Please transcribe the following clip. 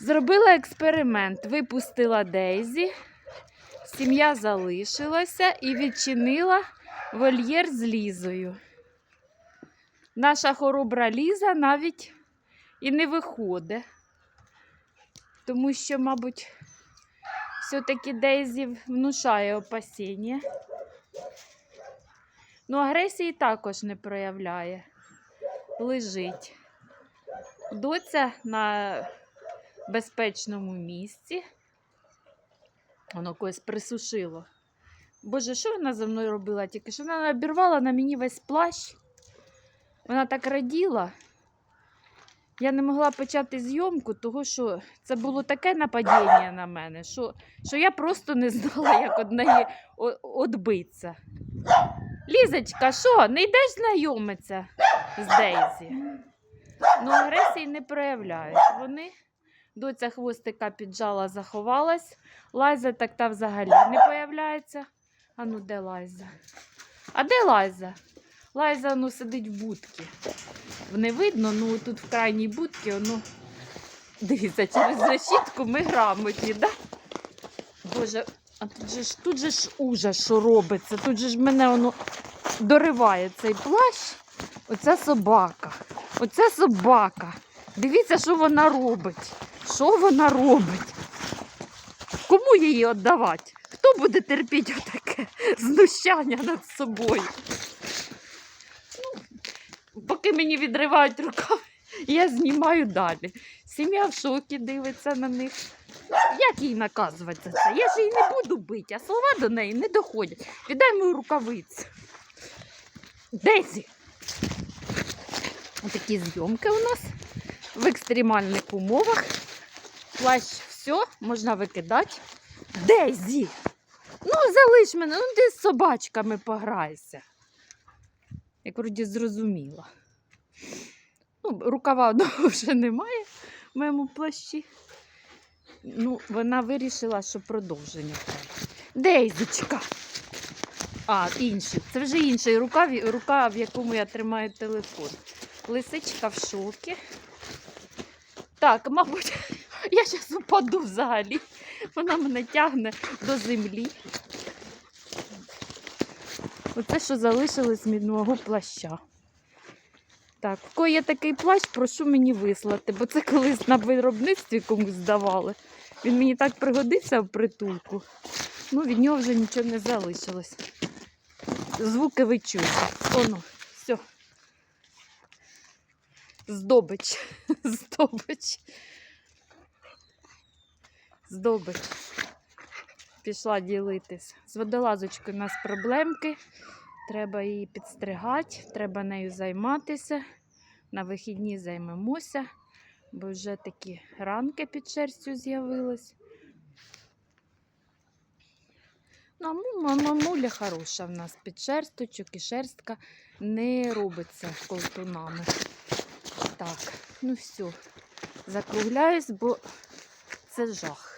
Зробила експеримент, випустила Дейзі, сім'я залишилася і відчинила вольєр з Лізою. Наша хоробра Ліза навіть і не виходить, тому що, мабуть, все-таки Дейзі внушає опасіння. Ну, агресії також не проявляє. Лежить. Доця на безпечному місці. Воно когось присушило. Боже, що вона за мною робила? Тільки що вона обірвала на мені весь плащ. Вона так раділа. Я не могла почати зйомку, тому що це було таке нападіння на мене, що, що я просто не знала, як од неї відбитися. Лізочка, що, не йдеш знайомитися з Дейзі? Ну, агресії не проявляють. Вони доця хвостика піджала, заховалась. Лайза так та взагалі не появляється. А ну де Лайза? А де Лайза? Лайза ну, сидить в будці. Не видно, ну тут в крайній будці, ну, дивіться, через решітку ми грамотні, да? Боже, а тут же ж тут же ж ужас, що робиться. Тут же ж мене воно дориває цей плащ. Оця собака. Оця собака. Дивіться, що вона робить. Що вона робить? Кому її віддавати? Хто буде терпіти отаке знущання над собою? Ну, поки мені відривають рукави, я знімаю далі. Сім'я в шокі дивиться на них. Як їй наказувати за це? Я ж її не буду бити, а слова до неї не доходять. Віддай мою рукавицю. Дезі. Такі зйомки у нас в екстремальних умовах. Плащ все, можна викидати. Дезі. Ну, залиш мене, ну ти з собачками пограйся. Як вроді зрозуміла. Ну, рукава одного вже немає в моєму плащі. Ну, вона вирішила, що продовження треба. Дейзочка. А, інший. Це вже інший рукав, рука, в якому я тримаю телефон. Лисичка в шокі. Так, мабуть, я зараз упаду взагалі. Вона мене тягне до землі. Оце, що залишилось від мого плаща. Так, в кого є такий плащ, прошу мені вислати, бо це колись на виробництві комусь здавали. Він мені так пригодився в притулку. Ну, від нього вже нічого не залишилось. Звуки ви чуєте. Оно, все. Здобич. Здобич. Здобич. Пішла ділитись. З водолазочкою у нас проблемки. Треба її підстригати, треба нею займатися. На вихідні займемося, бо вже такі ранки під шерстю з'явились. Ну, мамуля хороша в нас під шерсточок і шерстка не робиться колтунами. Так, ну все, закругляюсь, бо це жах.